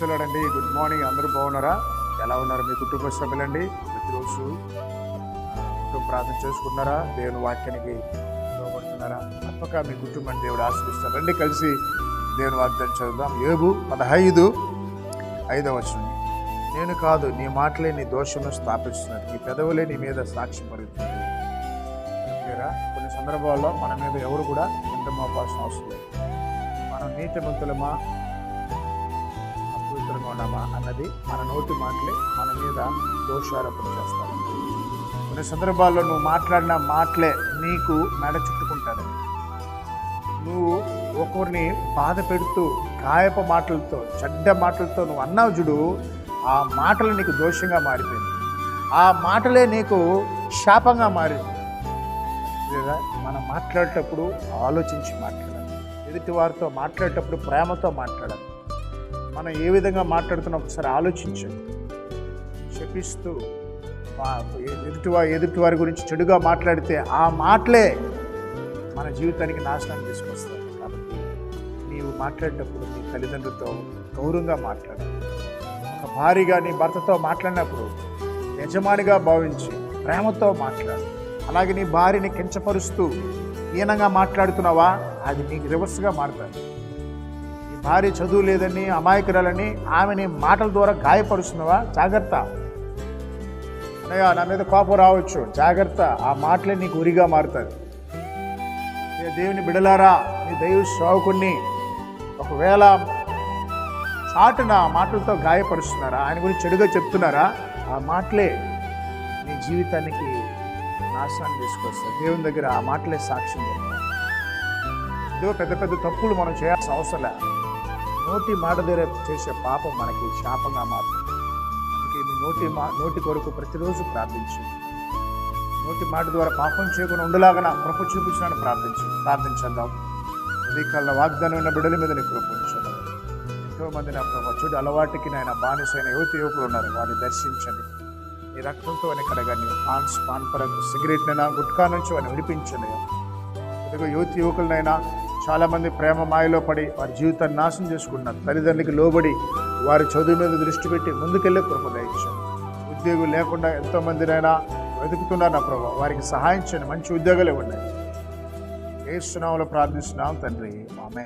అండి good morning అందరూ బాగున్నారా? ఎలా ఉన్నారు మీ కుటుంబ సభ్యులండి? ప్రతిరోజు కుటుంబ ప్రార్థన చేసుకున్నారా దేవుని వాక్యానికి లోబడుతున్నారా? తప్పక మీ కుటుంబాన్ని దేవుడు ఆశ్రయిస్తారు రండి కలిసి దేవుని వాగ్దానం చదువుదాం. ఏబు పదహైదు ఐదవ వచనం. నేను కాదు నీ మాటలే నీ దోషమును స్థాపిస్తున్నది నీ పెదవులే నీ మీద సాక్షి పడుతుంది కొన్ని సందర్భాల్లో మన మీద ఎవరు కూడా ఎంత మోపాల్సిన అవసరం లేదు. మనం నీటి మంతులమా? ఉన్నామా అన్నది మన నోటి మాటలే మన మీద దోషారోపణ చేస్తారు కొన్ని సందర్భాల్లో నువ్వు మాట్లాడిన మాటలే నీకు మెడ చుట్టుకుంటాడు నువ్వు ఒకరిని బాధ పెడుతూ గాయప మాటలతో చెడ్డ మాటలతో నువ్వు అన్నావు చూడు ఆ మాటలు నీకు దోషంగా మారిపోయింది. ఆ మాటలే నీకు శాపంగా మారింది. లేదా మనం మాట్లాడేటప్పుడు ఆలోచించి మాట్లాడాలి. ఎదుటి వారితో మాట్లాడేటప్పుడు ప్రేమతో మాట్లాడాలి. మనం ఏ విధంగా మాట్లాడుతున్నా ఒకసారి ఆలోచించండి. శపిస్తూ వా- ఎదుటివారి ఎదుటి వారి గురించి చెడుగా మాట్లాడితే ఆ మాటలే మన జీవితానికి నాశనం తీసుకొస్తాయి కాబట్టి నీవు మాట్లాడేటప్పుడు నీ తల్లిదండ్రులతో గౌరవంగా మాట్లాడు. ఒక భార్యగా నీ భర్తతో మాట్లాడినప్పుడు యజమానిగా భావించి ప్రేమతో మాట్లాడు. అలాగే నీ భార్యని కించపరుస్తూ హీనంగా మాట్లాడుతున్నావా? అది నీకు రివర్స్గా మారుతుంది. భారీ చదువు లేదని అమాయకురాలని ఆమెని మాటల ద్వారా గాయపరుస్తున్నావా? జాగ్రత్త. అన్నయ్య నా మీద కోపం రావచ్చు. జాగ్రత్త. ఆ మాటలే నీకు ఉరిగా మారుతుంది ఏ దేవుని బిడలారా నీ దైవ సేవకుణ్ణి ఒకవేళ చాటున ఆ మాటలతో గాయపరుస్తున్నారా? ఆయన గురించి చెడుగా చెప్తున్నారా? ఆ మాటలే నీ జీవితానికి నాశనాన్ని తీసుకొస్తారు దేవుని దగ్గర ఆ మాటలే సాక్ష్యం చెప్తాయి. ఏదో పెద్ద పెద్ద తప్పులు మనం చేయాల్సిన అవసరం లేదు. నోటి మాట దగ్గర చేసే పాపం మనకి శాపంగా మారుతుంది. అందుకే మీ నోటి మా నోటి కొరకు ప్రతిరోజు ప్రార్థించు. నోటి మాట ద్వారా పాపం చేయకుండా ఉండలాగన కృప చూపించడానికి ప్రార్థించు. ప్రార్థించేద్దాం ఉదయకాల వాగ్దానం ఉన్న బిడ్డల మీద నీ కృప ఉంచండి. ఎంతోమంది నా ప్రభావ చెడు అలవాటికి నాయన బానిసైన యువతి యువకులు ఉన్నారు. వారిని దర్శించండి. నీ రక్తంతో అని కడగండి. పాన్స్ పాన్ పరంగా సిగరెట్నైనా గుట్కా నుంచి వారిని విడిపించండి. ఇదిగో యువతి యువకులనైనా చాలామంది ప్రేమ మాయలో పడి వారి జీవితాన్ని నాశనం చేసుకున్న తల్లిదండ్రులకి లోబడి వారి చదువు మీద దృష్టి పెట్టి ముందుకెళ్ళే కృప దయచేయండి ఉద్యోగం లేకుండా ఎంతోమందినైనా వెతుకుతున్నారు నా ప్రభావ వారికి సహాయం చేయండి. మంచి ఉద్యోగాలు ఇవ్వండి. ఏ సునామలో ప్రార్థిస్తున్నాం తండ్రి. ఆమె